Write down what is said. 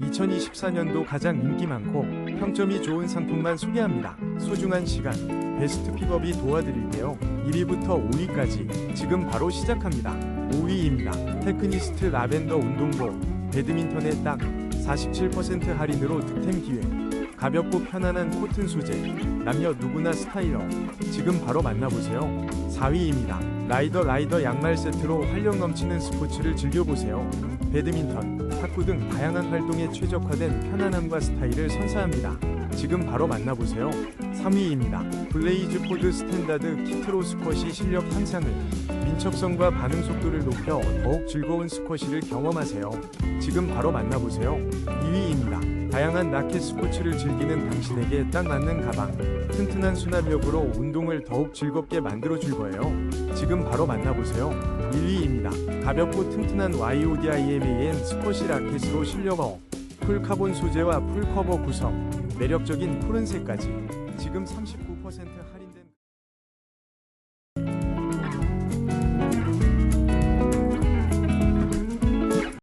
2024년도 가장 인기 많고 평점이 좋은 상품만 소개합니다. 소중한 시간, 베스트 픽업이 도와드릴게요. 1위부터 5위까지 지금 바로 시작합니다. 5위입니다. 테크니스트 라벤더 운동복 배드민턴에 딱 47% 할인으로 득템 기회. 가볍고 편안한 코튼 소재. 남녀 누구나 스타일러. 지금 바로 만나보세요. 4위입니다. 라이더 라이더 양말 세트로 활력 넘치는 스포츠를 즐겨보세요. 배드민턴, 탁구 등 다양한 활동에 최적화된 편안함과 스타일을 선사합니다. 지금 바로 만나보세요. 3위입니다. 블레이즈 포드 스탠다드 키트로 스쿼시 실력 향상을 민첩성과 반응 속도를 높여 더욱 즐거운 스쿼시를 경험하세요. 지금 바로 만나보세요. 2위입니다. 다양한 라켓 스포츠를 즐기는 당신에게 딱 맞는 가방. 튼튼한 수납력으로 운동을 더욱 즐겁게 만들어 줄 거예요. 지금 바로 만나보세요. 1위입니다. 가볍고 튼튼한 YODIMAN 스쿼시 라켓으로 실려버. 풀카본 소재와 풀커버 구성. 매력적인 푸른색까지. 지금 39% 할인.